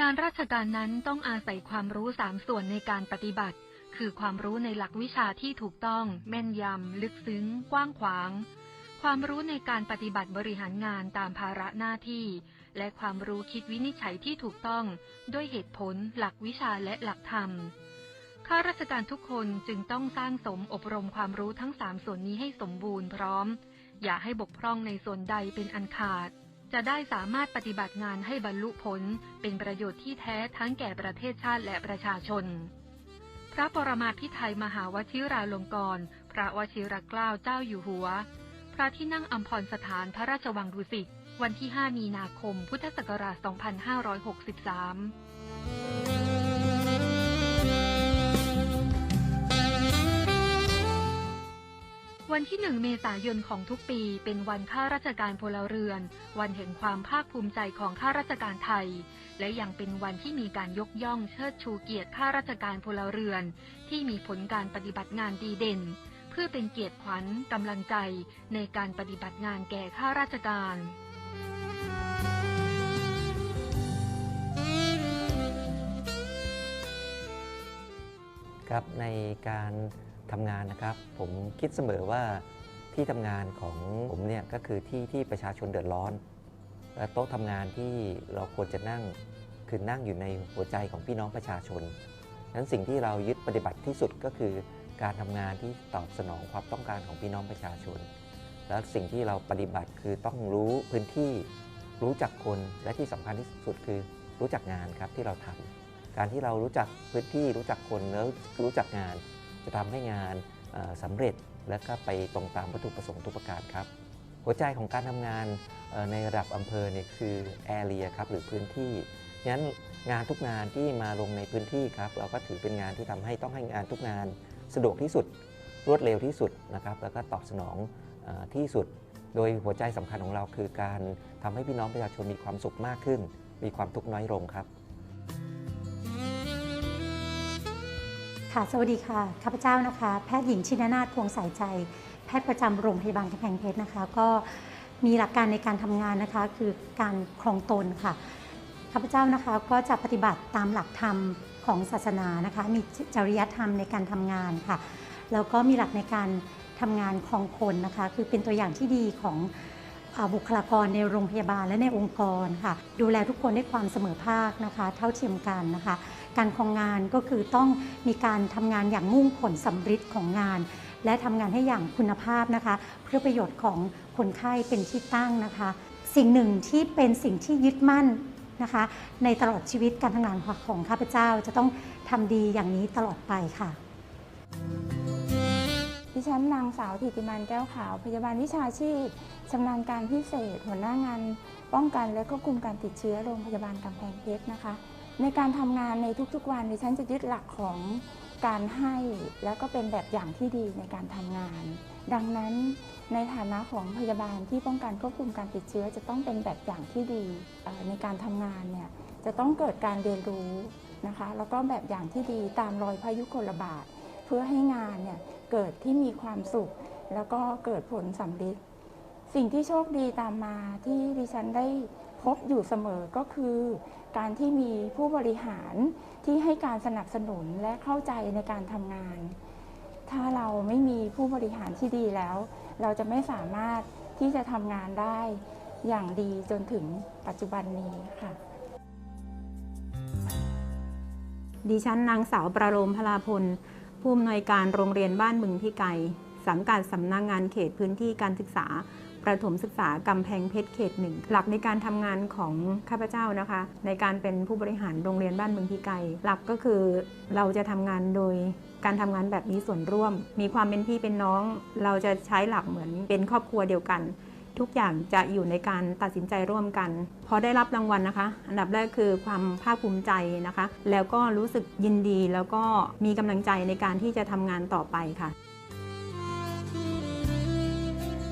งานราชการนั้นต้องอาศัยความรู้สามส่วนในการปฏิบัติ คือความรู้ในหลักวิชาที่ถูกต้อง แม่นยำ ลึกซึ้ง กว้างขวาง ความรู้ในการปฏิบัติบริหารงานตามภาระหน้าที่ และความรู้คิดวินิจฉัยที่ถูกต้อง ด้วยเหตุผล หลักวิชาและหลักธรรมข้าราชการทุกคนจึงต้องสร้างสมอบรมความรู้ทั้งสามส่วนนี้ให้สมบูรณ์พร้อม อย่าให้บกพร่องในส่วนใดเป็นอันขาด จะได้สามารถปฏิบัติงานให้บรรลุผล เป็นประโยชน์ที่แท้ทั้งแก่ประเทศชาติและประชาชน พระปรมาภิไธยมหาวชิราลงกรณ์พระวชิรเกล้าเจ้าอยู่หัว พระที่นั่งอัมพรสถานพระราชวังดุสิตวันที่ 5 มีนาคม พุทธศักราช 2563 วันที่ 1 เมษายนของทุกปี เป็นวันข้าราชการพลเรือน วันแห่งความภาคภูมิใจของข้าราชการไทย และยังเป็นวันที่มีการยกย่องเชิดชูเกียรติข้าราชการพลเรือน ที่มีผลการปฏิบัติงานดีเด่น เพื่อเป็นเกียรติขวัญกำลังใจในการปฏิบัติงานแก่ข้าราชการครับในการ ทำงานนะครับ ผมคิดเสมอว่าที่ทำงานของผมเนี่ยก็คือที่ที่ประชาชนเดือดร้อน และโต๊ะทำงานที่เราควรจะนั่งคือนั่งอยู่ในหัวใจของพี่น้องประชาชนนั้นสิ่งที่เรายึดปฏิบัติที่สุดก็คือการทำงานที่ตอบสนองความต้องการของพี่น้องประชาชน แล้วสิ่งที่เราปฏิบัติคือต้องรู้พื้นที่รู้จักคนและที่สำคัญที่สุดคือรู้จักงานครับที่เราทำการที่เรารู้จักพื้นที่รู้จักคนแล้วรู้จักงาน จะทำให้งานเอ่อสำเร็จและก็ไปตรงตามวัตถุประสงค์ทุกประการครับ หัวใจของการทำงานในระดับอำเภอเนี่ยคือแอเรียครับหรือพื้นที่งั้นงานทุกงานที่มาลงในพื้นที่ครับ เราก็ถือเป็นงานที่ทำให้ต้องให้งานทุกงานสะดวกที่สุดรวดเร็วที่สุดนะครับแล้วก็ตอบสนองอที่สุด โดยหัวใจสำคัญของเราคือการทำให้พี่น้องประชาชนมีความสุขมากขึ้น มีความทุกข์น้อยลงครับ ค่ะ สวัสดีค่ะ ข้าพเจ้านะคะ แพทย์หญิงชินนาถพวงสายใจ แพทย์ประจำโรงพยาบาลกำแพงเพชรนะคะ ก็มีหลักการในการทำงานนะคะ คือการครองตนค่ะ ข้าพเจ้านะคะก็จะปฏิบัติตามหลักธรรมของศาสนานะคะ มีจริยธรรมในการทำงานค่ะ แล้วก็มีหลักในการทำงานครองคนนะคะ คือเป็นตัวอย่างที่ดีของ บุคลากรในโรงพยาบาลและในองค์กรค่ะ ดูแลทุกคนด้วยความเสมอภาคนะคะ เท่าเทียมกันนะคะ การครองงานก็คือต้องมีการทำงานอย่างมุ่งผลสำฤทธิ์ของงาน และทำงานให้อย่างคุณภาพนะคะ เพื่อประโยชน์ของคนไข้เป็นที่ตั้งนะคะ สิ่งหนึ่งที่เป็นสิ่งที่ยึดมั่นนะคะในตลอดชีวิตการทำงานของข้าพเจ้าจะต้องทำดีอย่างนี้ตลอดไปค่ะ ดิฉันนางสาวธิติมันแก้วขาว พยาบาลวิชาชีพชำนาญการพิเศษ หัวหน้างาน ป้องกันและควบคุมการติดเชื้อโรงพยาบาลกำแพงเพชรนะคะ ในการทำงานในทุกๆวันดิฉันจะยึดหลักของการให้แล้วก็เป็นแบบอย่างที่ดีในการทำงาน ดังนั้นในฐานะของพยาบาลที่ป้องกันควบคุมการติดเชื้อ จะต้องเป็นแบบอย่างที่ดีในการทำงานเนี่ยจะต้องเกิดการเรียนรู้นะคะ แล้วก็แบบอย่างที่ดีตามรอยพายุกลบาท เพื่อให้งานเนี่ยเกิดที่มีความสุข แล้วก็เกิดผลสำเร็จสิ่งที่โชคดีตามมาที่ดิฉันได้พบอยู่เสมอก็คือ การที่มีผู้บริหารที่ให้การสนับสนุนและเข้าใจในการทำงาน ถ้าเราไม่มีผู้บริหารที่ดีแล้ว เราจะไม่สามารถที่จะทำงานได้อย่างดีจนถึงปัจจุบันนี้ค่ะ ดิฉันนางสาวประโลมพลาพล ผู้อำนวยการโรงเรียนบ้านบึงพีไก่สังกัดสำนักงงานเขตพื้นที่การศึกษาประถมศึกษากำแพงเพชรเขตหนึ่งหลักในการทำงานของข้าพเจ้านะคะ ในการเป็นผู้บริหารโรงเรียนบ้านบึงพีไก่หลักก็คือเราจะทำงานโดยการทำงานแบบมีส่วนร่วม มีความเป็นพี่เป็นน้อง เราจะใช้หลักเหมือนเป็นครอบครัวเดียวกัน ทุกอย่างจะอยู่ในการตัดสินใจร่วมกัน พอได้รับรางวัลนะคะ อันดับแรกคือความภาคภูมิใจนะคะ แล้วก็รู้สึกยินดีแล้วก็มีกำลังใจในการที่จะทำงานต่อไปค่ะ